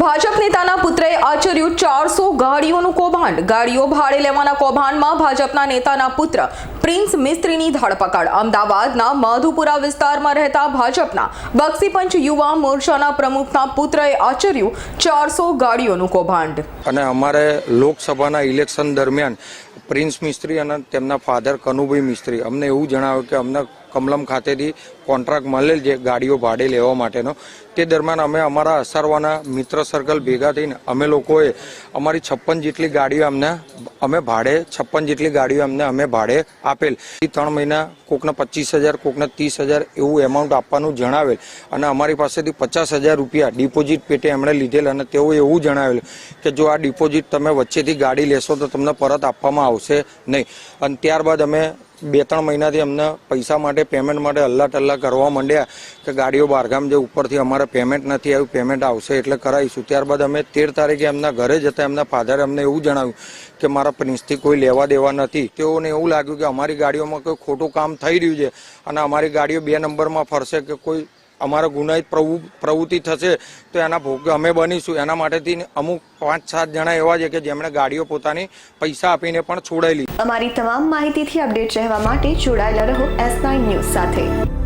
ભાજપ નેતાના પુત્રએ આચર્યું ચારસો ગાડીઓનું કૌભાંડ. ગાડીઓ ભાડે લેવાના કૌભાંડમાં ભાજપના નેતાના પુત્ર પ્રિન્સ મિસ્ત્રીની ધરપકડ. અમદાવાદના માધુપુરા વિસ્તારમાં રહેતા ભાજપના બક્ષીપંચ યુવા મોરચાના પ્રમુખના પુત્રએ આચર્યું ચારસો ગાડીઓનું કૌભાંડ. અને અમારે લોકસભાના ઇલેક્શન દરમિયાન પ્રિન્સ મિસ્ત્રી અને તેમના ફાધર કનુભાઈ મિસ્ત્રી, અમને એવું જણાવ્યું કે અમને કમલમ ખાતેથી કોન્ટ્રાક્ટ મળેલ છે ગાડીઓ ભાડે લેવા માટેનો. તે દરમિયાન અમે અમારા અસારવાના મિત્ર સર્કલ ભેગા થઈને અમે લોકોએ અમારી છપ્પન જેટલી ગાડીઓ અમને અમે ભાડે, છપ્પન જેટલી ગાડીઓ અમને અમે ભાડે આપેલ. એ ત્રણ મહિના કોકને પચીસ હજાર, કોકને ત્રીસ હજાર એવું એમાઉન્ટ આપવાનું જણાવેલ. અને અમારી પાસેથી પચાસ હજાર રૂપિયા ડિપોઝિટ પેટે એમણે લીધેલ અને તેઓ એવું જણાવેલ કે જો આ ડિપોઝિટ તમે વચ્ચેથી ગાડી લેશો તો તમને પરત આપવામાં આવશે નહીં. અને ત્યારબાદ અમે બે ત્રણ મહિનાથી અમને પૈસા માટે પેમેન્ટ માટે હલ્લા ટલ્લા કરવા માંડ્યા કે ગાડીઓ બહારગામ જે ઉપરથી અમારે પેમેન્ટ નથી આવ્યું પેમેન્ટ આવશે એટલે કરાવીશું. ત્યારબાદ અમે તેર તારીખે એમના ઘરે જતા એમના ફાધરે અમને એવું જણાવ્યું કે મારા પ્રિન્સથી કોઈ લેવા દેવા નથી. તેઓને એવું લાગ્યું કે અમારી ગાડીઓમાં કોઈ ખોટું કામ થઈ રહ્યું છે અને અમારી ગાડીઓ બે નંબરમાં ફરશે કે કોઈ અમારા ગુનાહિત પ્રવૃ- પ્રવૃત્તિ થશે, તો એના ભોગ અમે બનીશું. એના માટેથી અમુક પાંચ, સાત જણા એવા છે કે જેમણે ગાડીઓ પોતાની પૈસા આપીને પણ છોડાયેલી. અમારી તમામ માહિતીથી અપડેટ રહેવા માટે જોડાયેલા રહો એસ નાઇન ન્યૂઝ સાથે.